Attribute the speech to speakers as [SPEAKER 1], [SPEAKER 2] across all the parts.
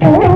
[SPEAKER 1] Thank you.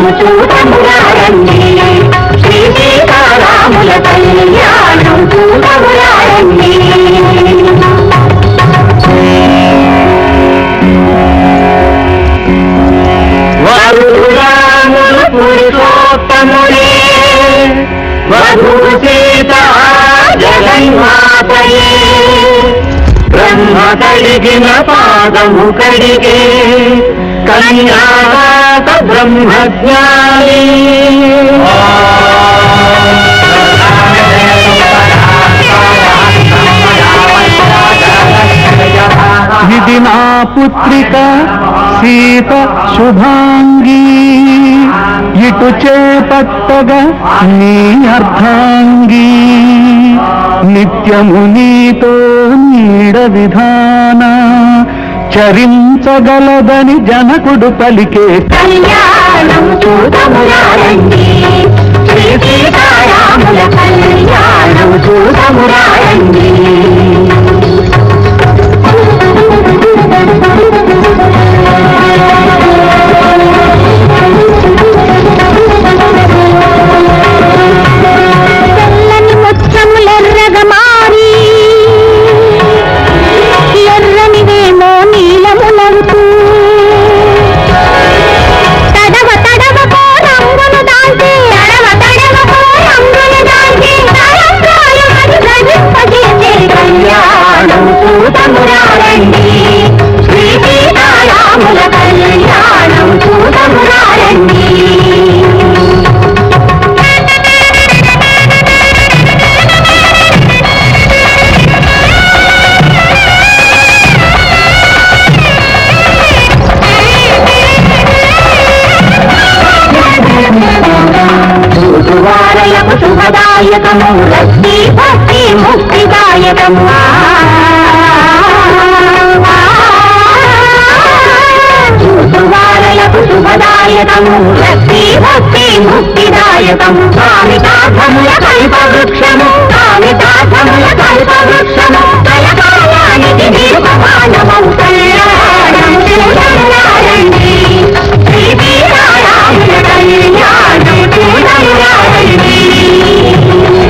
[SPEAKER 2] కళ్యాణము చూడమురారండి శ్రీ సీతారాముల కళ్యాణం చూడమురారండి వరుణాములు పురుషోత్తములే బ్రహ్మ కలిగిన పాదము కడిగే కన్యాదాత బ్రహ్మజ్ఞాని
[SPEAKER 3] ఇది నా పుత్రిక సీత శుభాంగీ ఇటు చేపట్టగా నీ అర్థాంగీ నిత్యము నీతో నీడ విధానా చరించగలదని జనకుడు పలికే
[SPEAKER 1] కళ్యాణం చూడమురారండి శ్రీ సీతారాముల కళ్యాణం చూచువారలకు శుభదాయకము రక్తి భక్తి ముక్తిదాయకము చూచువారలకు శుభదాయకము రక్తి భక్తి ముక్తిదాయకము కామితార్థముల కల్ప వృక్షము కామితార్థముల కల్ప వృక్షము కలకాలానికి దీర్ఘమానమౌ కళ్యాణం చూడండి శ్రీ వీరారాముల కళ్యాణం
[SPEAKER 4] thank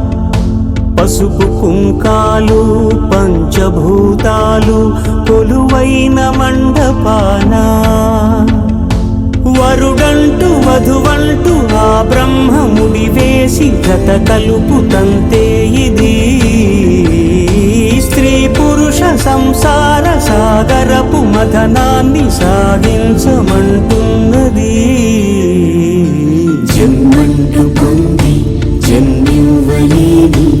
[SPEAKER 4] పసుపు కుంకాలు పంచభూతాలు కొలువైన మండపాన. వరుడంటూ వధువంటూ ఆ బ్రహ్మముడి వేసి గత కలుపు తంతే ఇది. స్త్రీ పురుష సంసార సాగరపు మథనాన్ని సాగించమంటున్నది.
[SPEAKER 2] జన్మంటు పొంది జన్మివ్వలేని